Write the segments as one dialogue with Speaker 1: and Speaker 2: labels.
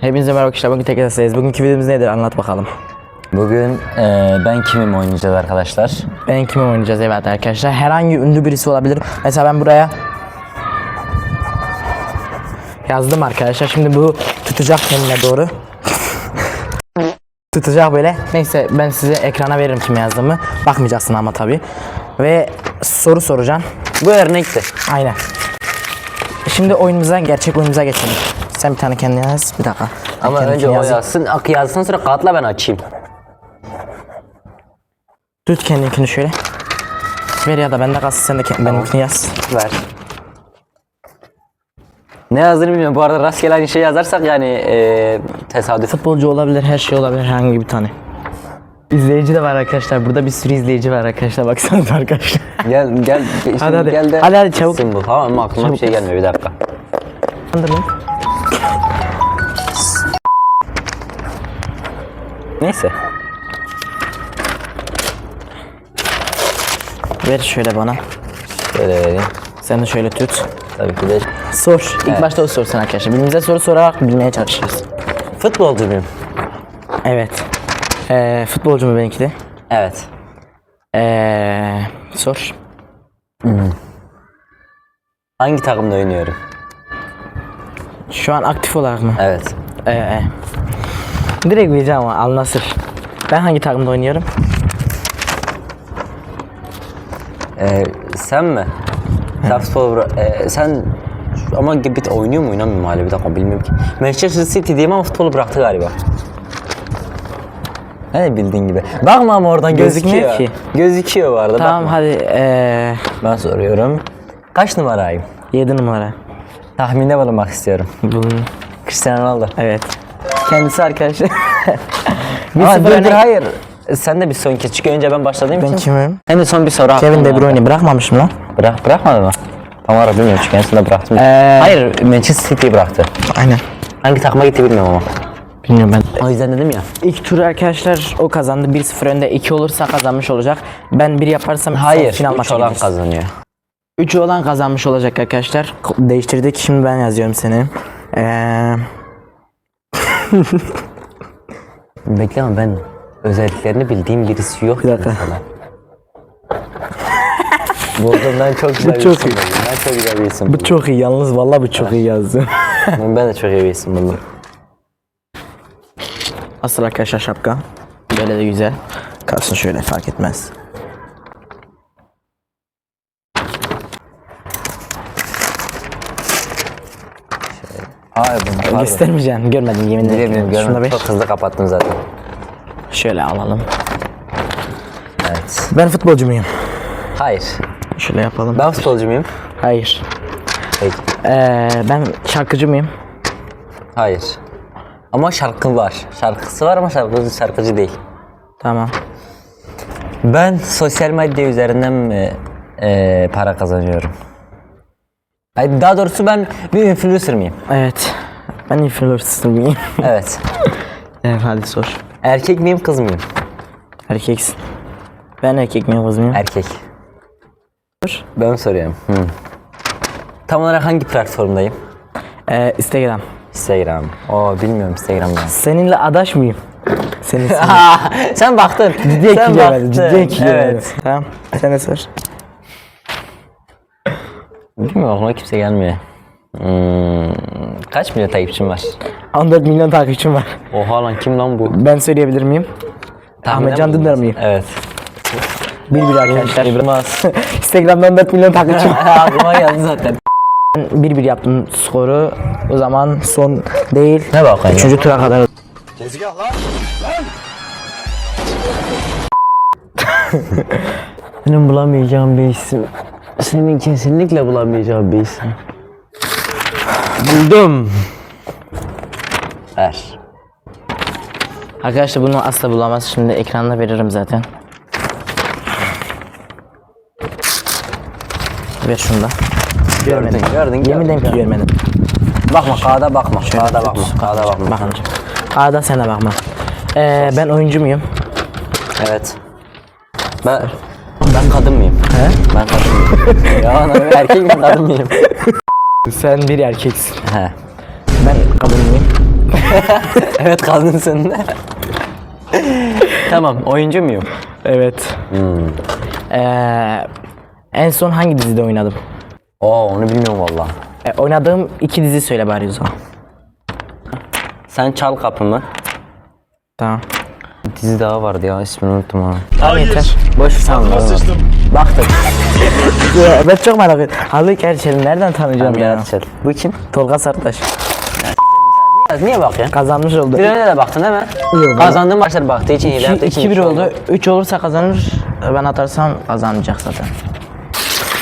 Speaker 1: Hepinize merhaba arkadaşlar. Bugün tekrar sizdeyiz. Bugünkü videomuz nedir? Anlat bakalım.
Speaker 2: Bugün eee, ben kimim oynayacağız arkadaşlar.
Speaker 1: Ben kimi oynayacağız evet arkadaşlar. Herhangi ünlü birisi olabilir. Mesela ben buraya yazdım arkadaşlar. Şimdi bu tutacak kendine doğru. tutacak böyle. Neyse ben size ekrana veririm kim yazdığımı. Bakmayacaksın ama tabi. Ve soru soracağım.
Speaker 2: Bu örnekti.
Speaker 1: Aynen. Şimdi oyunumuza, gerçek oyunumuza geçelim. Sen bir tane kendine yaz. Bir dakika. Ben
Speaker 2: Ama
Speaker 1: kendimkini
Speaker 2: önce o
Speaker 1: yazayım.
Speaker 2: yazsın, ak yazsın sonra katla ben açayım.
Speaker 1: Tut kendininkini şöyle. Ver ya da bende kalsın sen de kend- benimkini yaz.
Speaker 2: Ver. Ne yazdığını bilmiyorum. Bu arada rastgele aynı şey yazarsak yani eee tesadüf.
Speaker 1: Futbolcu olabilir, her şey olabilir, herhangi bir tane. İzleyici de var arkadaşlar. Burada bir sürü izleyici var arkadaşlar. Baksanıza arkadaşlar.
Speaker 2: Gel gel.
Speaker 1: Hadi, hadi.
Speaker 2: Gel de
Speaker 1: Hadi, hadi, çabuk.
Speaker 2: Bu. Tamam ama aklıma bir şey gelmiyor bir dakika.
Speaker 1: Anladın mı?
Speaker 2: Neyse.
Speaker 1: Ver şöyle bana.
Speaker 2: Şöyle vereyim.
Speaker 1: Sen de şöyle tut.
Speaker 2: Tabii ki de.
Speaker 1: Sor. İlk
Speaker 2: Evet.
Speaker 1: başta o sorsun arkadaşlar. Birbirimize soru sorarak bilmeye çalışırız.
Speaker 2: Futbolcu muyum?
Speaker 1: Evet. Ee, futbolcu mu benimki de?
Speaker 2: Evet.
Speaker 1: Ee, sor.
Speaker 2: Hangi takımda oynuyorum?
Speaker 1: Şu an aktif olarak mı?
Speaker 2: Evet.
Speaker 1: Ee, direkt bileceğim ama Al Nassr. Ben hangi takımda oynuyorum?
Speaker 2: Ee, sen mi? Bıra- Ee, sen ama Gibit oynuyor mu oynamıyor mu hala bir dakika bilmiyorum ki. Manchester City diyeyim ama futbolu bıraktı galiba. Ne bildiğin gibi. Bakma ama oradan
Speaker 1: Gözükmüyor
Speaker 2: gözüküyor.
Speaker 1: ki.
Speaker 2: Gözüküyor bu arada.
Speaker 1: Tamam
Speaker 2: bakma.
Speaker 1: hadi ee,
Speaker 2: Ben soruyorum. Kaç numarayım?
Speaker 1: 7 numara.
Speaker 2: Tahminde bulunmak istiyorum.
Speaker 1: Bulun.
Speaker 2: Cristiano Ronaldo.
Speaker 1: Evet. Kendisi arkadaşlar. bir
Speaker 2: Ama
Speaker 1: sıfır
Speaker 2: dur dur
Speaker 1: öne-
Speaker 2: hayır. Sen de bir son kez. Çünkü önce ben başladığım
Speaker 1: Ben
Speaker 2: için.
Speaker 1: kimim?
Speaker 2: Hem de son bir soru
Speaker 1: Kevin
Speaker 2: hakkım
Speaker 1: De
Speaker 2: var.
Speaker 1: Bruyne bırakmamışım lan.
Speaker 2: Bırak, bırakmadı mı? Tam olarak bilmiyorum çünkü en sonunda bıraktım.
Speaker 1: Ee,
Speaker 2: Hayır Manchester City'yi bıraktı.
Speaker 1: Aynen.
Speaker 2: Hangi takıma gitti bilmiyorum ama.
Speaker 1: Bilmiyorum ben.
Speaker 2: O yüzden dedim ya.
Speaker 1: İlk tur arkadaşlar o kazandı. 1-0 önde. 2 olursa kazanmış olacak. Ben 1 yaparsam
Speaker 2: Hayır,
Speaker 1: final
Speaker 2: üç
Speaker 1: maçı
Speaker 2: olan
Speaker 1: gideriz.
Speaker 2: kazanıyor.
Speaker 1: 3 olan kazanmış olacak arkadaşlar. Değiştirdik. Şimdi ben yazıyorum seni. Ee,
Speaker 2: Bekle ama ben özelliklerini bildiğim birisi yok.
Speaker 1: Bir dakika.
Speaker 2: mesela. Buldum ben çok güzel bir
Speaker 1: çok
Speaker 2: isim
Speaker 1: iyi.
Speaker 2: buldum. Ben çok güzel bir isim
Speaker 1: bu
Speaker 2: buldum.
Speaker 1: çok iyi. Yalnız vallahi bu çok iyi yazdı.
Speaker 2: Ben de çok iyi bir isim buldum.
Speaker 1: Asıl arkadaşlar şapka. Böyle de güzel. Kalsın şöyle fark etmez.
Speaker 2: Hayır bunu pardon.
Speaker 1: Göstermeyeceğim. Görmedim yemin ederim.
Speaker 2: Bilemiyorum
Speaker 1: Şunu da
Speaker 2: görmedim.
Speaker 1: ver.
Speaker 2: Çok hızlı kapattım zaten.
Speaker 1: Şöyle alalım.
Speaker 2: Evet.
Speaker 1: Ben futbolcu muyum?
Speaker 2: Hayır.
Speaker 1: Şöyle yapalım.
Speaker 2: Ben futbolcu muyum?
Speaker 1: Hayır.
Speaker 2: Peki.
Speaker 1: Ee, ben şarkıcı mıyım?
Speaker 2: Hayır. Ama şarkı var. Şarkısı var ama şarkıcı, şarkıcı değil.
Speaker 1: Tamam.
Speaker 2: Ben sosyal medya üzerinden mi e, para kazanıyorum? Ay, Daha doğrusu ben bir influencer mıyım?
Speaker 1: Evet. Ben influencer mıyım?
Speaker 2: Evet.
Speaker 1: evet hadi sor.
Speaker 2: Erkek miyim kız mıyım?
Speaker 1: Erkeksin. Ben erkek miyim kız mıyım?
Speaker 2: Erkek.
Speaker 1: Sor.
Speaker 2: Ben soruyorum. Hı. Tam olarak hangi platformdayım?
Speaker 1: Ee, Instagram.
Speaker 2: Instagram. Oo bilmiyorum Instagram'dan.
Speaker 1: Seninle adaş mıyım? Senin
Speaker 2: Sen baktın.
Speaker 1: Ciddiye
Speaker 2: Sen
Speaker 1: ki gelmedi.
Speaker 2: baktın.
Speaker 1: Ciddiye.
Speaker 2: Evet.
Speaker 1: Tamam. Sen de sor.
Speaker 2: Bilmiyorum aklıma kimse gelmiyor. Hmm, kaç milyon takipçim var?
Speaker 1: 14 milyon takipçim var.
Speaker 2: Oha lan kim lan bu?
Speaker 1: Ben söyleyebilir miyim? Ahmetcan Dündar mıyım?
Speaker 2: Evet.
Speaker 1: Bir bir arkadaşlar.
Speaker 2: İbrahimaz.
Speaker 1: Instagram'da 14 milyon takipçim var.
Speaker 2: Aklıma geldi zaten.
Speaker 1: Ben bir bir yaptım skoru. O zaman son değil.
Speaker 2: Ne bakayım?
Speaker 1: Üçüncü tura kadar.
Speaker 2: Benim bulamayacağım bir isim. Senin kesinlikle bulamayacağın bir isim. Buldum. Ver.
Speaker 1: Arkadaşlar bunu asla bulamaz. Şimdi ekranda veririm zaten. Ver şunu da. Görmedim.
Speaker 2: gördün,
Speaker 1: Yemin
Speaker 2: gördün,
Speaker 1: ederim ki görmedim.
Speaker 2: Bakma kağıda bakma. Kağıda bakma. Kağıda bakma.
Speaker 1: Bakın. A'da sana bakma. Ee, ben oyuncu muyum?
Speaker 2: Evet. Ben ben kadın mıyım?
Speaker 1: He?
Speaker 2: Ben kadın mıyım? ya lan erkek miyim kadın mıyım?
Speaker 1: Sen bir erkeksin.
Speaker 2: He.
Speaker 1: Ben kadın mıyım?
Speaker 2: evet kadınsın. tamam oyuncu muyum?
Speaker 1: Evet. Ee, en son hangi dizide oynadım?
Speaker 2: Oo onu bilmiyorum valla.
Speaker 1: E, oynadığım iki dizi söyle bari o zaman.
Speaker 2: Sen çal kapımı.
Speaker 1: Tamam.
Speaker 2: Dizi daha vardı ya ismini unuttum ha.
Speaker 1: Tamam yeter. Boş ver tamam.
Speaker 3: Sıçtım.
Speaker 1: Baktık. Ya, ben çok merak ettim. Haluk Erçel'i nereden tanıyacağım
Speaker 2: Tamam
Speaker 1: ya?
Speaker 2: Çal. Bu kim?
Speaker 1: Tolga Sartaş.
Speaker 2: Niye, bakıyorsun?
Speaker 1: Kazanmış oldu.
Speaker 2: Bir önce de baktın değil mi?
Speaker 1: Yok,
Speaker 2: Kazandığın maçlar baktığı için için
Speaker 1: 2-1
Speaker 2: bir şey
Speaker 1: oldu. 3 olursa kazanır. Ben atarsam kazanacak zaten.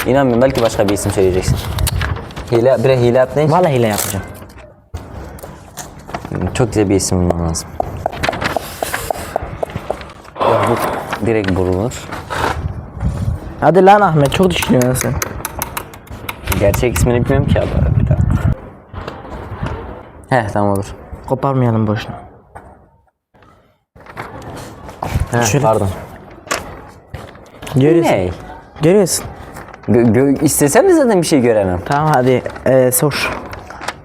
Speaker 2: İnanmıyorum belki başka bir isim söyleyeceksin. Hile, bire hile yaptığın için
Speaker 1: Vallahi hile yapacağım.
Speaker 2: çok güzel bir isim bulman lazım. Ya bu direkt bulunur.
Speaker 1: Hadi lan Ahmet çok düşünüyorsun sen.
Speaker 2: Gerçek ismini bilmiyorum ki abi. Bir dakika. Heh tamam olur.
Speaker 1: Koparmayalım boşuna.
Speaker 2: Heh,
Speaker 1: Şöyle-
Speaker 2: Pardon.
Speaker 1: Görüyorsun.
Speaker 2: Ne?
Speaker 1: Görüyorsun.
Speaker 2: Gö- gö- istesem de zaten bir şey göremem.
Speaker 1: Tamam hadi ee, sor.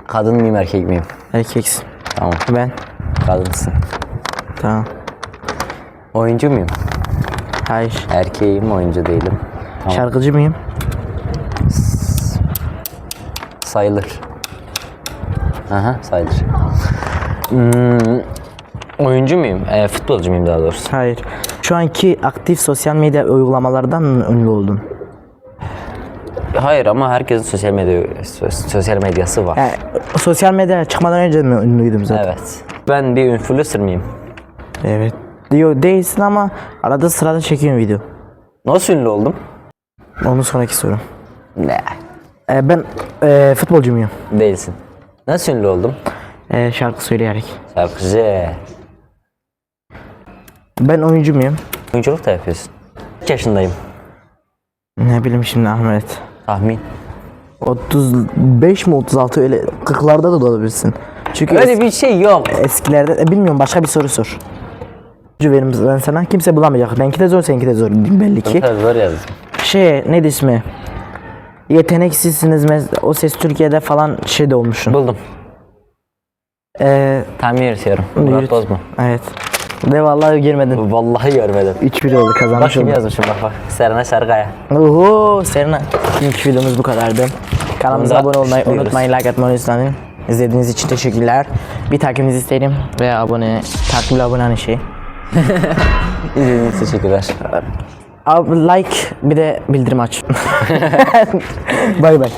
Speaker 2: Kadın mıyım erkek miyim?
Speaker 1: Erkeksin.
Speaker 2: Tamam
Speaker 1: Ben.
Speaker 2: kadınsın.
Speaker 1: Tamam.
Speaker 2: Oyuncu muyum?
Speaker 1: Hayır.
Speaker 2: Erkeğim oyuncu değilim. Tamam.
Speaker 1: Şarkıcı mıyım?
Speaker 2: Sayılır. Aha sayılır. Hmm, oyuncu muyum? E, futbolcu muyum daha doğrusu?
Speaker 1: Hayır. Şu anki aktif sosyal medya uygulamalardan mı ünlü oldun?
Speaker 2: Hayır ama herkesin sosyal medya sos- sosyal medyası var.
Speaker 1: Yani, sosyal medyaya çıkmadan önce mi ünlüydüm zaten?
Speaker 2: Evet. Ben bir influencer mıyım?
Speaker 1: Evet. Diyor değilsin ama arada sırada çekiyorum video.
Speaker 2: Nasıl ünlü oldum?
Speaker 1: Onun sonraki soru.
Speaker 2: Ne?
Speaker 1: Ee, ben ee, futbolcu muyum?
Speaker 2: Değilsin. Nasıl ünlü oldum?
Speaker 1: Ee, şarkı söyleyerek.
Speaker 2: Şarkıcı.
Speaker 1: Ben oyuncu muyum?
Speaker 2: Oyunculuk da yapıyorsun. Kaç yaşındayım?
Speaker 1: Ne bileyim şimdi Ahmet.
Speaker 2: Tahmin.
Speaker 1: 35 mi 36 öyle 40'larda da olabilirsin. Çünkü
Speaker 2: Öyle bir şey yok.
Speaker 1: eskilerde e, bilmiyorum başka bir soru sor. Verim ben sana kimse bulamayacak. Benki de zor seninki de zor belli ki.
Speaker 2: Tabii zor yazdım.
Speaker 1: Şey neydi ismi? Yeteneksizsiniz o ses Türkiye'de falan şey de olmuşsun.
Speaker 2: Buldum.
Speaker 1: Ee,
Speaker 2: Tahmin yürütüyorum. Murat. Bozma.
Speaker 1: evet. De vallahi girmedin.
Speaker 2: Vallahi görmedim.
Speaker 1: 3-1 oldu
Speaker 2: Bak
Speaker 1: kazanmış
Speaker 2: kim
Speaker 1: olduk.
Speaker 2: yazmışım bak bak. Serena Sargaya.
Speaker 1: Oho Serena. İlk videomuz bu kadardı. Kanalımıza abone olmayı
Speaker 2: düşünüyoruz.
Speaker 1: unutmayın. Like atmayı unutmayın. İzlediğiniz için teşekkürler. Bir takibinizi isterim. Ve abone, takipli abone hani şey.
Speaker 2: İzlediğiniz için teşekkürler.
Speaker 1: Ab- Like bir de bildirim aç. bay bay.